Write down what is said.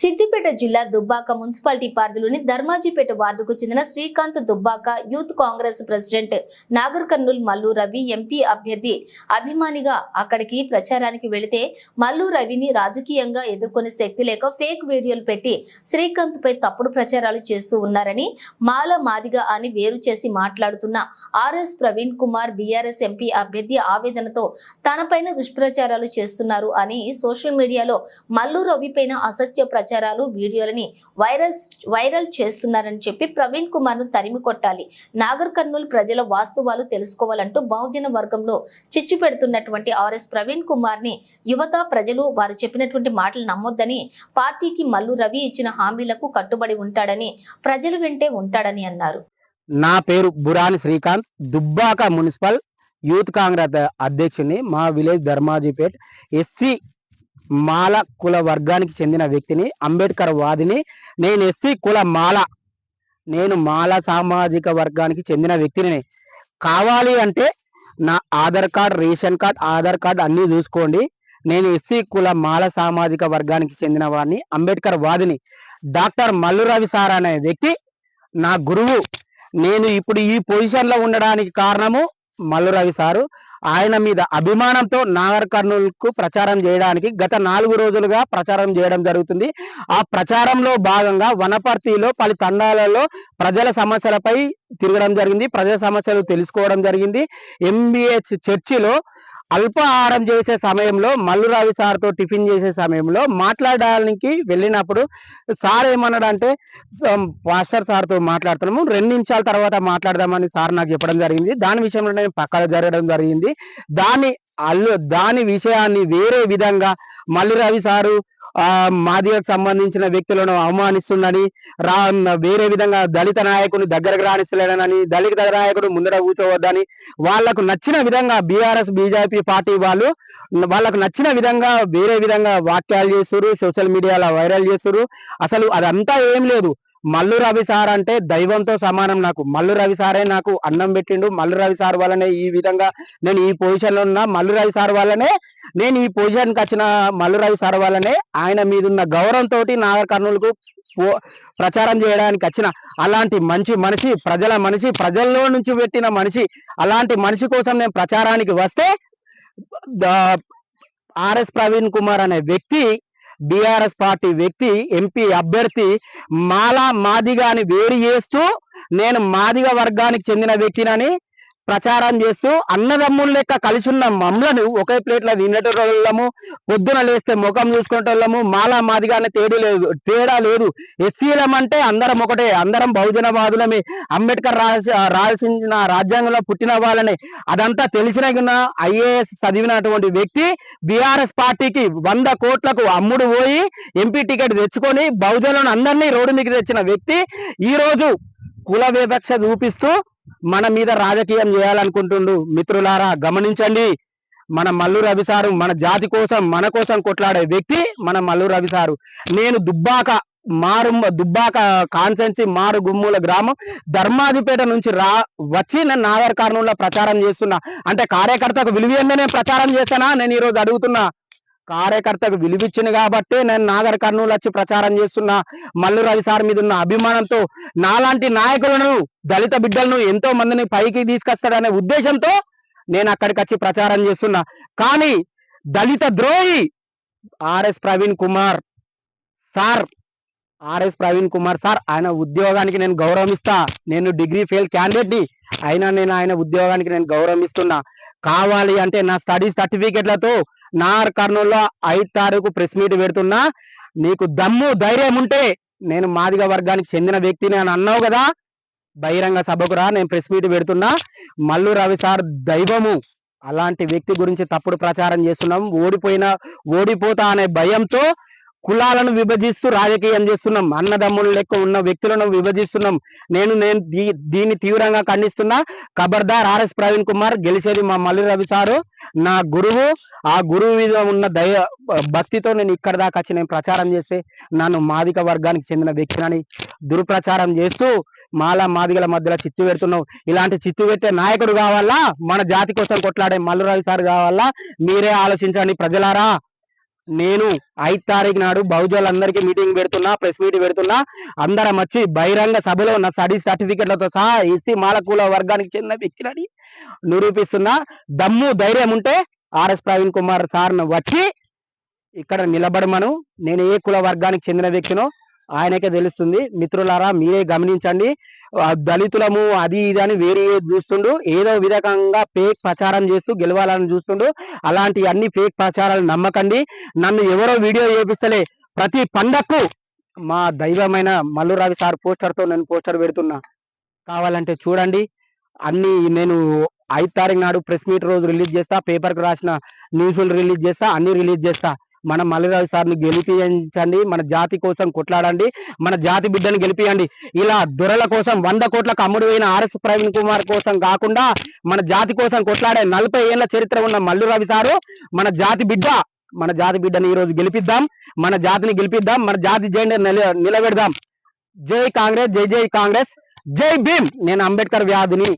సిద్దిపేట జిల్లా దుబ్బాక మున్సిపాలిటీ పరిధిలోని ధర్మాజీపేట వార్డుకు చెందిన Srikanth Dubbaka youth Congress president Nagar Kurnool Mallu Ravi MP అభ్యర్థి అభిమానిగా అక్కడికి ప్రచారానికి వెళితే మల్లు రవిని రాజకీయంగా ఎదుర్కొనే శక్తి లేక ఫేక్ వీడియోలు పెట్టి శ్రీకాంత్ పై తప్పుడు ప్రచారాలు చేస్తూ ఉన్నారని మాల మాదిగా అని వేరు చేసి మాట్లాడుతున్న RS Praveen Kumar BRS MP అభ్యర్థి ఆవేదనతో తనపైన దుష్ప్రచారాలు చేస్తున్నారు అని సోషల్ మీడియాలో మల్లు రవి పైన అసత్య ప్రచారాలు వీడియోలని వైరల్ వైరల్ చేస్తున్నారని చెప్పి ప్రవీణ్ కుమార్ను తరిమి కొట్టాలి. నాగర్ కర్నూలు ప్రజల వాస్తవాలు తెలుసుకోవాలంటూ బహుజన వర్గంలో చిచ్చు పెడుతున్నటువంటి ఆర్ఎస్ ప్రవీణ్ కుమార్ని యువత ప్రజలు వారు చెప్పినటువంటి మాటలు నమ్మొద్దని పార్టీకి మల్లు రవి ఇచ్చిన హామీలకు కట్టుబడి ఉంటాడని ప్రజలు వెంటే ఉంటాడని అన్నారు. నా పేరు బురాని శ్రీకాంత్. దుబ్బాక మున్సిపల్ యూత్ కాంగ్రెస్ అధ్యక్షుని మా విలేజ్ ధర్మాజీపేట్ ఎస్సీ మాల కుల వర్గానికి చెందిన వ్యక్తిని అంబేద్కర్ వాదిని నేను ఎస్సీ కుల మాల నేను మాల సామాజిక వర్గానికి చెందిన వ్యక్తిని. కావాలి అంటే నా Aadhaar card ration card Aadhaar card అన్నీ చూసుకోండి. నేను ఎస్సీ కుల మాల సామాజిక వర్గానికి చెందిన వాడిని అంబేద్కర్ వాదిని. డాక్టర్ మల్లు రవి సార్ అనే వ్యక్తి నా గురువు. నేను ఇప్పుడు ఈ పొజిషన్లో ఉండడానికి కారణము మల్లురవి సారు. ఆయన మీద అభిమానంతో నాగర్ కర్నూలుకు ప్రచారం చేయడానికి గత నాలుగు రోజులుగా ప్రచారం చేయడం జరుగుతుంది. ఆ ప్రచారంలో భాగంగా వనపర్తిలో పలు తండాలలో ప్రజల సమస్యలపై తిరగడం జరిగింది. ప్రజల సమస్యలు తెలుసుకోవడం జరిగింది. ఎంబీహెచ్ చర్చిలో అల్పాహారం చేసే సమయంలో మల్లురావి సార్తో టిఫిన్ చేసే సమయంలో మాట్లాడడానికి వెళ్ళినప్పుడు సార్ ఏమన్నాడంటే మాస్టర్ సార్తో మాట్లాడుతున్నాము రెండు నిమిషాల తర్వాత మాట్లాడదామని సార్ నాకు చెప్పడం జరిగింది. దాని విషయంలో నేను పక్కన జరగడం జరిగింది. దాన్ని అల్లు దాని విషయాన్ని వేరే విధంగా మల్లి రవి సారు మాదిగకు సంబంధించిన వ్యక్తులను అవమానిస్తుందని రా వేరే విధంగా దళిత నాయకుని దగ్గరకు రాణిస్తలేడనని దళిత నాయకుడు ముందర కూర్చోవద్దని వాళ్ళకు నచ్చిన విధంగా బీఆర్ఎస్ బీజేపీ పార్టీ వాళ్ళు వాళ్ళకు నచ్చిన విధంగా వేరే విధంగా వాక్యాలు చేస్తున్నారు సోషల్ మీడియాలో వైరల్ చేస్తున్నారు అసలు అదంతా ఏం లేదు. మల్లు రవి సార్ అంటే దైవంతో సమానం నాకు. మల్లు రవి సారే నాకు అన్నం పెట్టిండు. మల్లు రవి సార్ వల్లనే ఈ విధంగా నేను ఈ పొజిషన్లో ఉన్న. మల్లు రవి సార్ వల్లనే నేను ఈ పొజిషన్కి వచ్చిన మల్లు రవి సార్ వల్లనే ఆయన మీద ఉన్న గౌరవంతో నాగర్ కర్నూలుకు ప్రచారం చేయడానికి వచ్చిన అలాంటి మంచి మనిషి ప్రజల మనిషి ప్రజల్లో నుంచి పెట్టిన మనిషి అలాంటి మనిషి కోసం నేను ప్రచారానికి వస్తే ఆర్ఎస్ ప్రవీణ్ కుమార్ అనే వ్యక్తి బీఆర్ఎస్ పార్టీ వ్యక్తి ఎంపీ అభ్యర్థి మాలా మాదిగా అని వేరు చేస్తూ నేను మాదిగ వర్గానికి చెందిన వ్యక్తినని ప్రచారం చేస్తూ అన్నదమ్ముల లెక్క కలిసి ఉన్న మమ్మలను ఒకే ప్లేట్లో తినేటోళ్ళము పొద్దున లేస్తే ముఖం చూసుకునేటోళ్ళము మాలా మాదిగా తేడు తేడా లేదు తేడా లేదు. ఎస్సీలం అంటే అందరం ఒకటే అందరం బహుజనవాదులమే. అంబేద్కర్ రాసి రాసిన రాజ్యాంగంలో పుట్టిన వాళ్ళని. అదంతా తెలిసిన ఐఏఎస్ చదివినటువంటి వ్యక్తి బీఆర్ఎస్ పార్టీకి వంద కోట్లకు అమ్ముడు పోయి ఎంపీ టికెట్ తెచ్చుకొని బహుజనులను అందరినీ రోడ్డు మీకు తెచ్చిన వ్యక్తి ఈ రోజు కుల వివక్ష చూపిస్తూ మన మీద రాజకీయం చేయాలనుకుంటుండు. మిత్రులారా గమనించండి. మన మల్లు రవి సారు మన జాతి కోసం మన కోసం కొట్లాడే వ్యక్తి మన మల్లు రవి సారు. నేను దుబ్బాక మారు దుబ్బాక కాన్సెన్సీ మారు గుమ్ముల గ్రామం ధర్మాజిపేట నుంచి రా వచ్చి నేను నాగర్ కర్నూలులో ప్రచారం చేస్తున్నా. అంటే కార్యకర్తకు విలువేందే నేను ప్రచారం చేస్తానా? నేను ఈరోజు అడుగుతున్నా. కార్యకర్తకు విలువిచ్చింది కాబట్టి నేను నాగర్ కర్నూలు వచ్చి ప్రచారం చేస్తున్న. మల్లు రవి సార్ మీద ఉన్న అభిమానంతో నాలాంటి నాయకులను దళిత బిడ్డలను ఎంతో మందిని పైకి తీసుకొస్తాడనే ఉద్దేశంతో నేను అక్కడికి వచ్చి ప్రచారం చేస్తున్నా. కానీ దళిత ద్రోహి RS Praveen Kumar sir RS Praveen Kumar sir ఆయన ఉద్యోగానికి నేను గౌరవం ఇస్తా నేను డిగ్రీ ఫెయిల్ క్యాండిడేట్ని అయినా నేను ఆయన ఉద్యోగానికి నేను గౌరవం ఇస్తున్నా కావాలి అంటే నా స్టడీ సర్టిఫికెట్లతో నార్ కర్నూలులో ఐదు తారీఖు ప్రెస్ మీట్ పెడుతున్నా. నీకు దమ్ము ధైర్యం ఉంటే నేను మాదిగ వర్గానికి చెందిన వ్యక్తిని అని అన్నావు కదా. బహిరంగ సభకు రా నేను ప్రెస్ మీట్ పెడుతున్నా. మల్లు రవి సార్ దైవము. అలాంటి వ్యక్తి గురించి తప్పుడు ప్రచారం చేస్తున్నాం. ఓడిపోయిన ఓడిపోతా అనే భయంతో కులాలను విభజిస్తూ రాజకీయం చేస్తున్నాం. అన్నదమ్ముల లెక్క ఉన్న వ్యక్తులను విభజిస్తున్నాం. నేను నేను దీ- దీన్ని తీవ్రంగా ఖండిస్తున్నా. ఖబర్దార్ ఆర్ఎస్ ప్రవీణ్ కుమార్ గెలిచేది మా మల్లు రవి సారు. నా గురువు ఆ గురువు మీద ఉన్న దయ భక్తితో నేను ఇక్కడ దాకా వచ్చి నేను ప్రచారం చేస్తే నన్ను మాదిక వర్గానికి చెందిన వ్యక్తినని దుర్ప్రచారం చేస్తూ మాల మాదిగల మధ్యలో చిత్తు పెడుతున్నావు. ఇలాంటి చిత్తు పెట్టే నాయకుడు కావాలా? మన జాతి కోసం కొట్లాడే మల్లు రవి సార్ కావాలా? మీరే ఆలోచించండి ప్రజలారా. నేను ఐదు తారీఖు నాడు బహుజనులందరికీ మీటింగ్ పెడుతున్నా ప్రెస్ మీట్ పెడుతున్నా. అందరం వచ్చి బహిరంగ సభలో ఉన్న స్టడీ సర్టిఫికెట్లతో సహా ఎస్సీ మాలకూల వర్గానికి చెందిన వ్యక్తిని నిరూపిస్తున్నా. దమ్ము ధైర్యం ఉంటే ఆర్ఎస్ ప్రవీణ్ కుమార్ సార్ను వచ్చి ఇక్కడ నిలబడమను. నేను ఏ కుల వర్గానికి చెందిన వ్యక్తినో ఆయనకే తెలుస్తుంది. మిత్రులారా మీరే గమనించండి. దళితులము అది ఇది అని వేరే చూస్తుండు. ఏదో విధంగా ఫేక్ ప్రచారం చేస్తూ గెలవాలని చూస్తుండు. అలాంటి అన్ని ఫేక్ ప్రచారాలు నమ్మకండి. నన్ను ఎవరో వీడియో చేపిస్తలే. ప్రతి పండక్కు మా దైవమైన మల్లురావి సార్ పోస్టర్తో నేను పోస్టర్ పెడుతున్నా. కావాలంటే చూడండి. అన్ని నేను ఐదు తారీఖు నాడు ప్రెస్ మీట్ రోజు రిలీజ్ చేస్తా. పేపర్కి రాసిన న్యూస్లు రిలీజ్ చేస్తా. అన్ని రిలీజ్ చేస్తా. మన మల్లిరాజు సార్ని గెలిపించండి మన జాతి కోసం కొట్లాడండి మన జాతి బిడ్డని గెలిపియండి. ఇలా దొరల కోసం వంద కోట్లకు అమ్ముడు పోయిన ఆర్ఎస్ ప్రవీణ్ కుమార్ కోసం కాకుండా మన జాతి కోసం కొట్లాడే నలభై ఏళ్ళ చరిత్ర ఉన్న మల్లు రవి సారు మన జాతి బిడ్డ మన జాతి బిడ్డని ఈ రోజు గెలిపిద్దాం మన జాతిని గెలిపిద్దాం మన జాతి జెండా నిలబెడదాం. జై కాంగ్రెస్ జై జై కాంగ్రెస్ జై భీమ్! నేను అంబేద్కర్ వ్యాధిని